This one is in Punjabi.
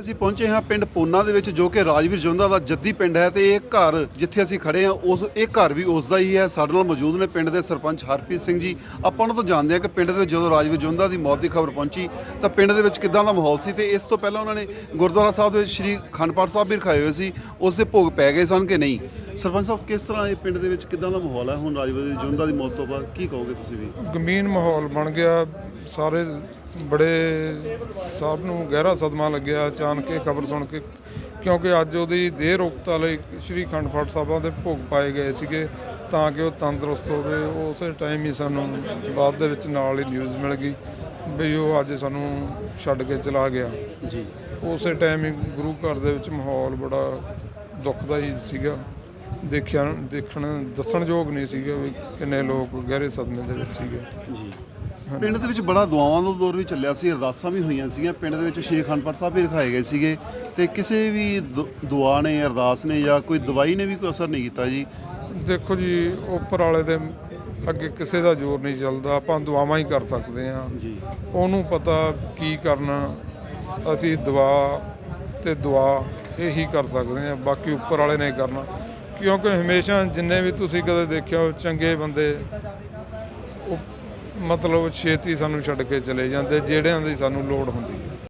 ਅਸੀਂ ਪਹੁੰਚੇ ਹਾਂ ਪਿੰਡ ਪੋਨਾ ਦੇ ਵਿੱਚ, ਜੋ ਕਿ ਰਾਜਵੀਰ ਜੁੰਦਾ ਦਾ ਜੱਦੀ ਪਿੰਡ ਹੈ ਤੇ ਇਹ ਘਰ ਜਿੱਥੇ ਅਸੀਂ ਖੜੇ ਹਾਂ, ਉਸ, ਇਹ ਘਰ ਵੀ ਉਸ ਦਾ ਹੀ ਹੈ। ਸਾਡੇ ਨਾਲ ਮੌਜੂਦ ਨੇ ਪਿੰਡ ਦੇ ਸਰਪੰਚ ਹਰਪ੍ਰੀਤ ਸਿੰਘ ਜੀ। ਆਪਾਂ ਉਹਨਾਂ ਤੋਂ ਜਾਣਦੇ ਹਾਂ ਕਿ ਪਿੰਡ ਦੇ ਜਦੋਂ ਰਾਜਵੀਰ ਜੁੰਦਾ ਦੀ ਮੌਤ ਦੀ ਖਬਰ ਪਹੁੰਚੀ, ਤਾਂ ਪਿੰਡ ਦੇ ਵਿੱਚ ਕਿੱਦਾਂ ਦਾ ਮਾਹੌਲ ਸੀ ਤੇ ਇਸ ਤੋਂ ਪਹਿਲਾਂ ਉਹਨਾਂ ਨੇ ਗੁਰਦੁਆਰਾ ਸਾਹਿਬ ਦੇ ਵਿੱਚ ਸ਼੍ਰੀ ਖੰਡਪਾਠ ਸਾਹਿਬ ਵੀ ਰਖਾਏ ਹੋਏ ਸੀ, ਉਸ ਦੇ ਭੋਗ ਪੈ ਗਏ ਸਨ ਕਿ ਨਹੀਂ? ਸਰਪੰਚ ਸਾਹਿਬ, ਕਿਸ ਤਰ੍ਹਾਂ ਇਹ ਪਿੰਡ ਦੇ ਵਿੱਚ ਕਿੱਦਾਂ ਦਾ ਮਾਹੌਲ ਹੈ? ਹੁਣ ਰਾਜਵੀਰ ਜੁੰਦਾ ਦੀ ਮੌਤ ਤੋਂ ਬਾਅਦ ਕੀ ਕਹੋਗੇ ਤੁਸੀਂ ਵੀ? ਗਮੀਨ ਮਾਹੌਲ ਬਣ ਗਿਆ। ਸਾਰੇ ਬੜੇ ਸਭ ਨੂੰ ਗਹਿਰਾ ਸਦਮਾ ਲੱਗਿਆ ਅਚਾਨਕ ਇਹ ਖਬਰ ਸੁਣ ਕੇ ਕਿਉਂਕਿ ਅੱਜ ਉਹਦੀ ਦੇਹ ਰੋਗਤਾ ਲਈ ਸ਼੍ਰੀ ਅਖੰਡ ਪਾਠ ਸਾਹਿਬਾਂ ਦੇ ਭੋਗ ਪਾਏ ਗਏ ਸੀਗੇ ਤਾਂ ਕਿ ਉਹ ਤੰਦਰੁਸਤ ਹੋਵੇ। ਉਸੇ ਟਾਈਮ ਹੀ ਸਾਨੂੰ ਬਾਅਦ ਦੇ ਵਿੱਚ ਨਾਲ ਹੀ ਨਿਊਜ਼ ਮਿਲ ਗਈ ਵੀ ਉਹ ਅੱਜ ਸਾਨੂੰ ਛੱਡ ਕੇ ਚਲਾ ਗਿਆ। ਜੀ। ਉਸੇ ਟਾਈਮ ਹੀ ਗੁਰੂ ਘਰ ਦੇ ਵਿੱਚ ਮਾਹੌਲ ਬੜਾ ਦੁਖਦਾਈ ਸੀਗਾ। ਦੇਖਿਆ ਦੇਖਣ ਦੱਸਣਯੋਗ ਨਹੀਂ ਸੀਗਾ ਵੀ ਕਿੰਨੇ ਲੋਕ ਗਹਿਰੇ ਸਦਮੇ ਦੇ ਵਿੱਚ ਸੀਗੇ। ਜੀ। ਪਿੰਡ ਦੇ ਵਿੱਚ ਬੜਾ ਦੁਆਵਾਂ ਦਾ ਦੌਰ ਵੀ ਚੱਲਿਆ ਸੀ ਅਰਦਾਸਾਂ ਵੀ ਹੋਈਆਂ ਸੀਗੀਆਂ। ਪਿੰਡ ਦੇ ਵਿੱਚ ਸ਼੍ਰੀ ਖੰਡਪਾਠ ਸਾਹਿਬ ਵੀ ਰਖਾਏ ਗਏ ਸੀਗੇ ਤੇ ਕਿਸੇ ਵੀ ਦੁ- ਦੁਆ ਨੇ ਅਰਦਾਸ ਨੇ ਜਾਂ ਕੋਈ ਦਵਾਈ ਨੇ ਵੀ ਕੋਈ ਅਸਰ ਨਹੀਂ ਕੀਤਾ ਜੀ? ਦੇਖੋ ਜੀ ਉੱਪਰ ਵਾਲੇ ਦੇ ਅੱਗੇ ਕਿਸੇ ਦਾ ਜ਼ੋਰ ਨਹੀਂ ਚੱਲਦਾ ਆਪਾਂ ਦੁਆਵਾਂ ਹੀ ਕਰ ਸਕਦੇ ਹਾਂ। ਜੀ। ਉਹਨੂੰ ਪਤਾ ਕੀ ਕਰਨਾ ਅਸੀਂ ਦੁਆ ਤੇ ਦੁਆ ਇਹੀ ਕਰ ਸਕਦੇ ਹਾਂ ਬਾਕੀ ਉੱਪਰ ਵਾਲੇ ਨੇ ਕਰਨਾ। ਕਿਉਂਕਿ ਹਮੇਸ਼ਾ ਜਿੰਨੇ ਵੀ ਤੁਸੀਂ ਕਦੇ ਦੇਖਿਆ ਹੋ ਚੰਗੇ ਬੰਦੇ ਉਹ ਮਤਲਬ ਛੇਤੀ ਸਾਨੂੰ ਛੱਡ ਕੇ ਚਲੇ ਜਾਂਦੇ ਜਿਹੜਿਆਂ ਦੀ ਸਾਨੂੰ ਲੋੜ ਹੁੰਦੀ ਹੈ।